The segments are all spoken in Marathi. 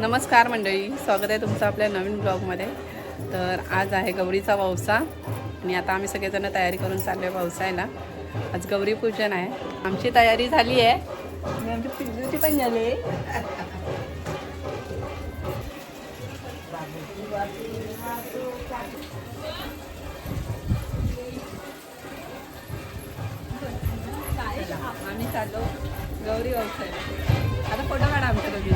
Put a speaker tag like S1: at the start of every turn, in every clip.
S1: नमस्कार मंडळी स्वागत आहे तुमचं आपल्या नवीन ब्लॉगमध्ये. तर आज आहे गौरीचा वौसा आणि आता आम्ही सगळेजण तयारी करून चाललो आहे पावसायला. आज गौरी पूजन आहे. आमची तयारी झाली आहे. आणि आमची पिजूची पण झाली आहे. आम्ही चाललो गौरी वौसायला आता फोटो काढा आमच्या दोघींचे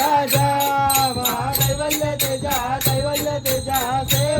S2: राजा महादैवल्य तेजा दैवल्य तेजा से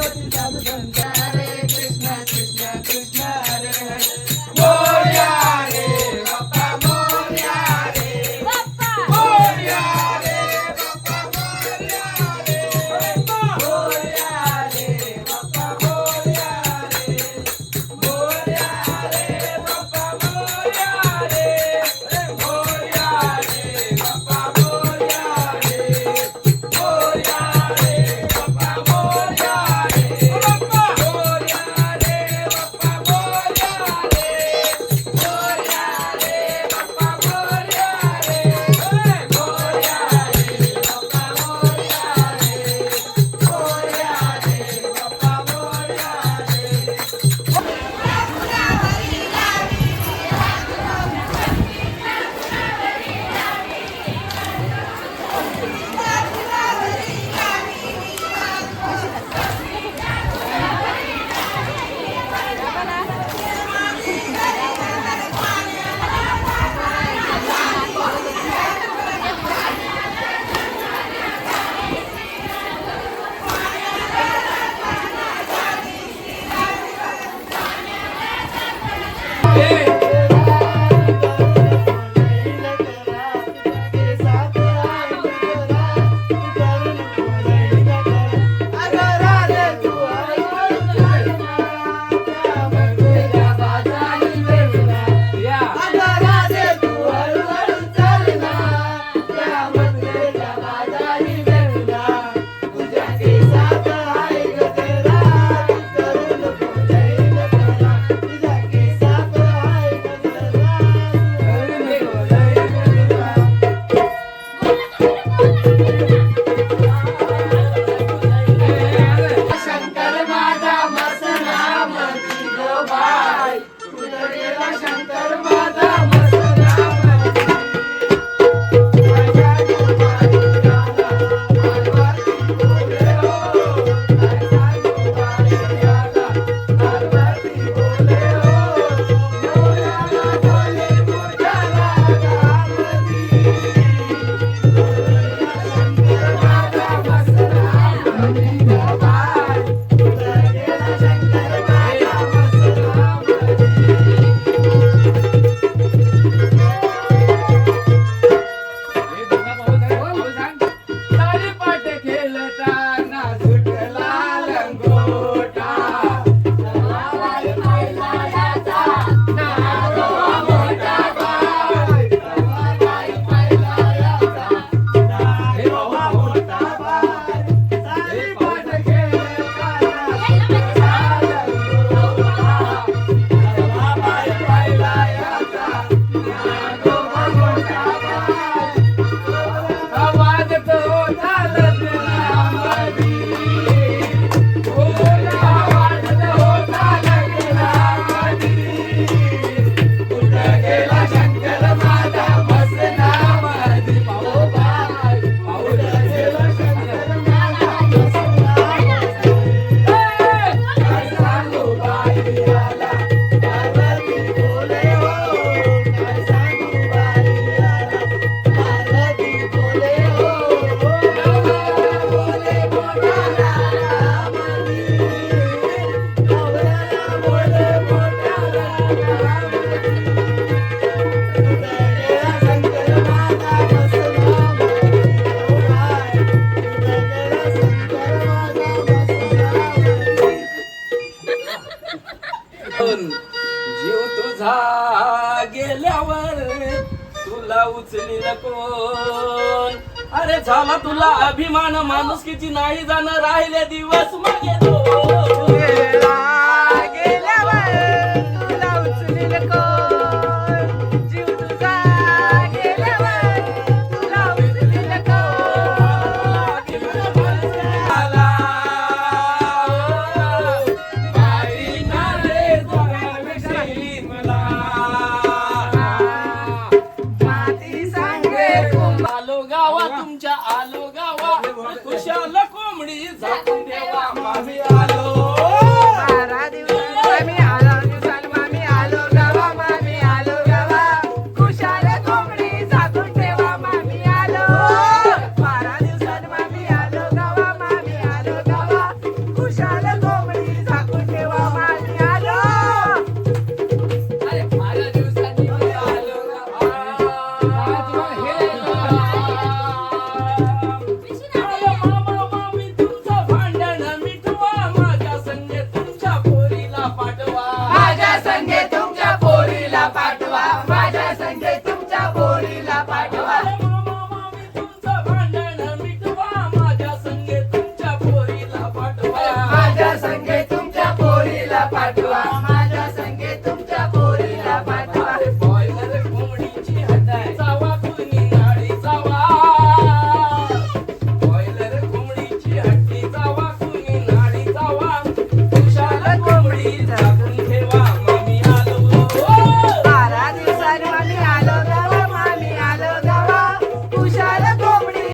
S2: तुला उचलील कोण अरे झाला तुला अभिमान माणुसकीची नाही जाणं राहिले दिवस मागे दोन.
S1: गावा तुमच्या आलो गावा